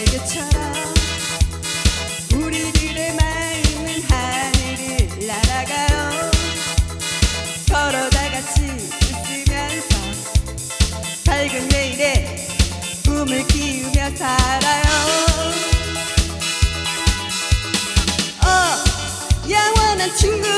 날개처럼 우리들의 마음은 하늘을 날아가요. 서로 다 같이 웃으면서 밝은 내일에 꿈을 키우며 살아요. 어 영원한 친구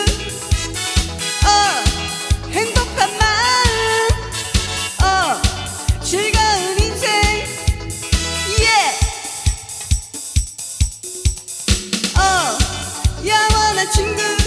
영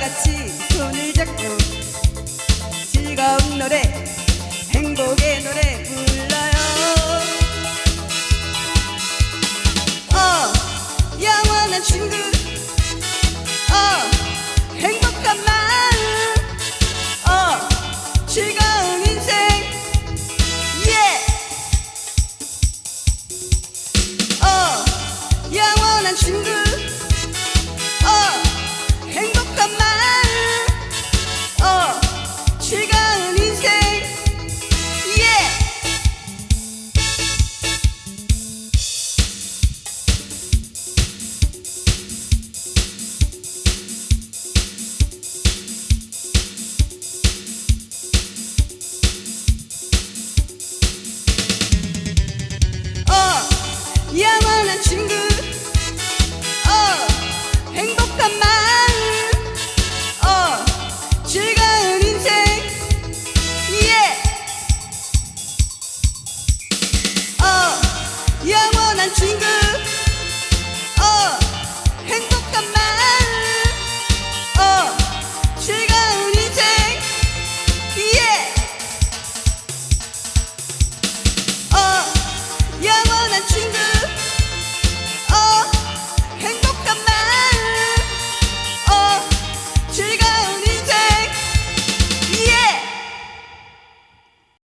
같이 손을 잡고 즐거운 노래 행복의 노래 불러요. 어 영원한 친구. 어 행복한 마음. 어 즐거운 인생. 예어 영원한 친구